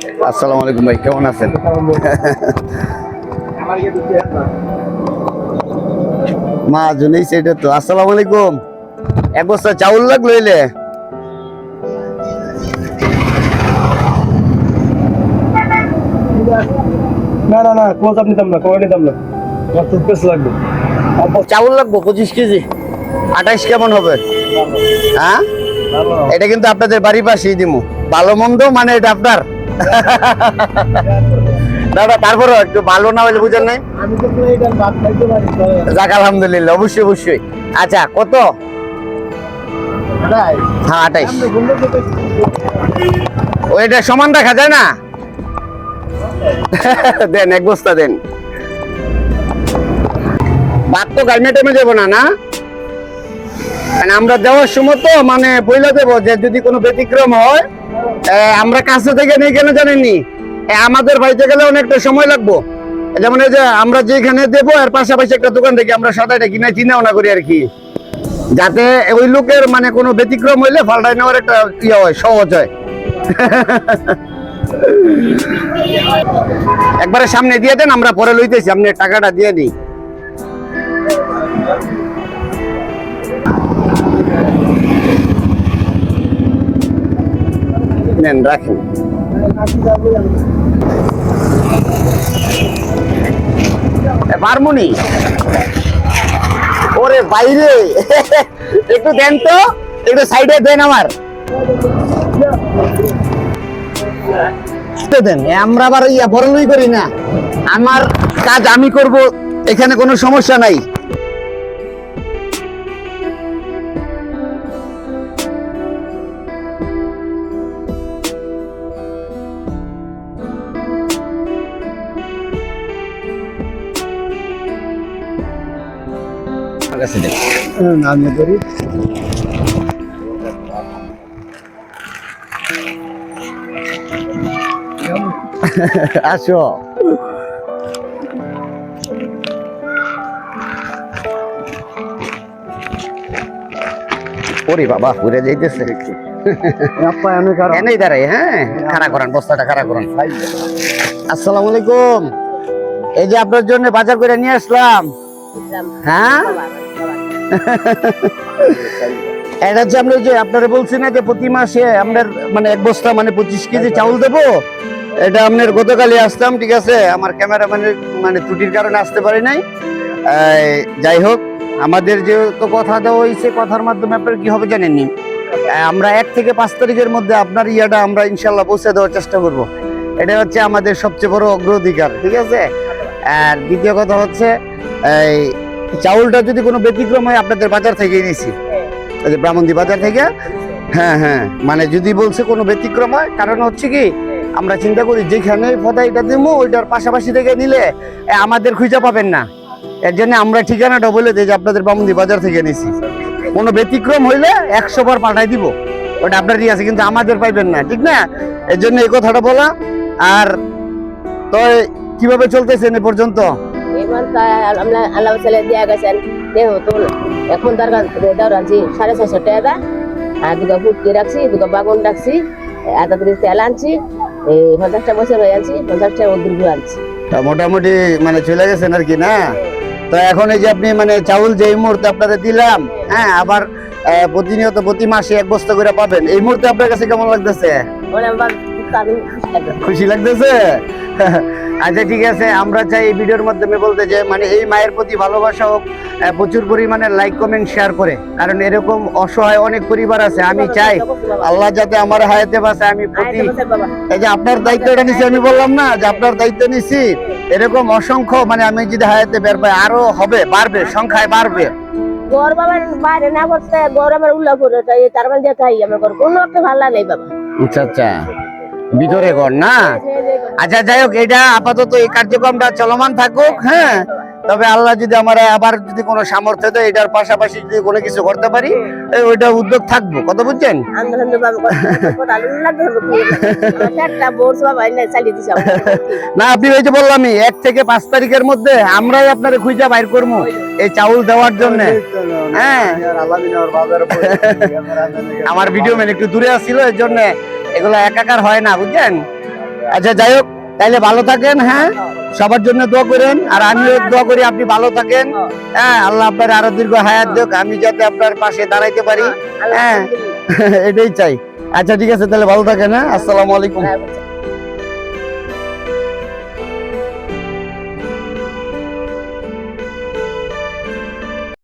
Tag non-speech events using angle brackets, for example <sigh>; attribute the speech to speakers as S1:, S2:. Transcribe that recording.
S1: আসসালামু আলাইকুম ভাই কেমন আছেন? মা জুনেই সেটা তো আসসালামু আলাইকুম। এক বস্তা চাউল লাগল এলে।
S2: না না না নিতাম না নিতাম না। আমার টুথপেস্ট লাগবে।
S1: চাউল লাগবো পঁচিশ কেজি। আঠাইশ কেমন হবে? হ্যাঁ? এটা কিন্তু আপনাদের বাড়ির পাশেই দিমু। ভালো মন্দ মানে এটা আপনার? দাদা একটু ভালো না হলে বুঝেন নাই? যাক আলহামদুলিল্লাহ অবশ্যই অবশ্যই। আচ্ছা কত? হ্যাঁ আঠাইশ। ওইটা সমান রাখা যায় না? দেন এক বস্তা দেন। ভাত তো গাইমে টাইমে দেবো না না? মানে আমরা দেওয়ার সময় তো মানে বইলা দেবো যে যদি কোনো ব্যতিক্রম হয় আমরা কাছে থেকে নেই কেন জানেননি? আমাদের বাড়িতে গেলে অনেকটা সময় লাগবো। যেমন এই যে আমরা যেখানে দেবো, এর পাশাপাশি একটা দোকান থেকে আমরা সদাইটা কিনা চিনাও না করি আর কি। যাতে ওই লোকের মানে কোনো ব্যতিক্রম হইলে ফাল্টাই নেওয়ার একটা ইয়ে হয়, সহজ হয়। একবারে সামনে দিয়ে দেন, আমরা পরে লইতেছি, আপনি টাকাটা দিয়ে দিই নেন রাখেন। এ, পারমুনি ওরে বাইরে। <laughs> একটু দেন তো একটু সাইডে দেন আমার। দেন আমরা আবার ইয়া বড়লই করি না। আমার কাজ আমি করব এখানে কোনো সমস্যা নাই। কাছে দেন।
S2: আমি করি
S1: আসো। ওরে বাবা ঘুরে যাইতেছে।
S2: আপা
S1: এনেই দাঁড়াই হ্যাঁ? খাড়া করান বস্তাটা খাড়া করান। আসসালামু আলাইকুম। এই যে আপনার জন্য বাজার করে নিয়ে আসলাম। হ্যাঁ? <laughs> এটা হচ্ছে আমরা যে আপনারা বলছি না যে প্রতি মাসে আপনার মানে এক বস্তা মানে পঁচিশ কেজি চাউল দেবো? এটা আপনার গতকালই আসতাম ঠিক আছে? আমার ক্যামেরা মানে মানে ত্রুটির কারণে আসতে পারি নাই। যাই হোক আমাদের যেহেতু কথা দেওয়া হয়েছে কথার মাধ্যমে আপনার কি হবে জানেননি? আমরা এক থেকে পাঁচ তারিখের মধ্যে আপনার ইয়াটা আমরা ইনশাল্লাহ পৌঁছে দেওয়ার চেষ্টা করব। এটা হচ্ছে আমাদের সবচেয়ে বড় অগ্রাধিকার ঠিক আছে? আর দ্বিতীয় কথা হচ্ছে এই চাউলটা যদি কোনো ব্যতিক্রম হয় আপনাদের বাজার থেকে নিছি এই যে ব্রাহ্মণদি বাজার থেকে। হ্যাঁ হ্যাঁ। মানে যদি বলছে কোনো ব্যতিক্রম হয় কারণ হচ্ছে কি আমরা চিন্তা করি যেখানে ফদাইটা দিব ওইটার পাশাপাশি থেকে নিলে আমাদের খুঁজে পাবেন না। এর জন্য আমরা ঠিকানাটা বলে দিই যে আপনাদের ব্রাহ্মণদি বাজার থেকে নিছি কোনো ব্যতিক্রম হইলে একশো বার পাঠাই দিব। ওটা আপনারই আছে কিন্তু আমাদের পাইবেন না ঠিক না? এর জন্য এই কথাটা বলা। আর তো কীভাবে চলতেছেন এ পর্যন্ত?
S3: এবার আমরা আল্লাহ ছেলে দিয়া গেছেন দেহ তো এখন তার রাখছি সাড়ে ছশো টাকা দা। আর দুটো ফুটকি রাখছি দুটো বাগুন রাখছি আর তাড়াতাড়ি তেল আনছি এই পঞ্চাশটা বছর হয়ে আনছি পঞ্চাশটা অদ্রুপ আনছি।
S1: মোটামুটি মানে চলে গেছেন আর কি না? তো এখন এই যে আপনি মানে চাউল যে এই মুহূর্তে আপনাদের দিলাম হ্যাঁ আবার প্রতিনিয়ত প্রতি মাসে এক বস্তা করে পাবেন। এই মুহূর্তে আপনার কাছে কেমন লাগতেছে।
S3: খুশি
S1: লাগতেছে? আচ্ছা ঠিক আছে আমরা চাই এই ভিডিওর মাধ্যমে বলতে যে মানে এই মায়ের প্রতি ভালোবাসা হোক প্রচুর পরিমাণে লাইক কমেন্ট শেয়ার করে। কারণ এরকম অসহায় অনেক পরিবার আছে আমি চাই আল্লাহ যাতে আমার হায়াতে বাসে আমি প্রতি এই যে আপনার দায়িত্বটা নিছি আমি বললাম না যে আপনার দায়িত্ব নিছি। এরকম অসংখ্য মানে আমি যদি হায়াতে বের পাই আরও হবে বাড়বে সংখ্যায় বাড়বে।
S3: গর বাবার বাইরে না করতে গর আমার উল্লাহ করে তার মানে দিয়ে আমার ঘর। কোনো একটা ভালো নেই বাবা।
S1: আচ্ছা আচ্ছা। ভিতরে ঘর না? আচ্ছা যাই হোক এটা আপাতত এই কার্যক্রমটা চলমান থাকুক হ্যাঁ। তবে আল্লাহ যদি আমার আবার যদি কোনো সামর্থ্য দেয় এটার পাশাপাশি যদি কোনো কিছু করতে পারি ওইটা উদ্যোগ থাকব। কত বুঝছেন। না আপনি ওই যে বললামই এক থেকে পাঁচ তারিখের মধ্যে আমরাই আপনার খুঁজে বাইর করব এই চাউল দেওয়ার জন্য। হ্যাঁ। আমার ভিডিও ম্যান একটু দূরে আসছিল এর জন্য এগুলো একাকার হয় না বুঝছেন? আচ্ছা যাই হোক, তাইলে ভালো থাকেন হ্যাঁ? সবার জন্য দোয়া করেন, আর আমিও দোয়া করি আপনি ভালো থাকেন হ্যাঁ? আল্লাহ আপনার আরও দীর্ঘ হায়াত দেখ আমি যাতে আপনার পাশে দাঁড়াইতে পারি হ্যাঁ? এটাই চাই। আচ্ছা ঠিক আছে, তাহলে ভালো থাকেন হ্যাঁ? আসসালামু আলাইকুম।
S3: আল্লাহ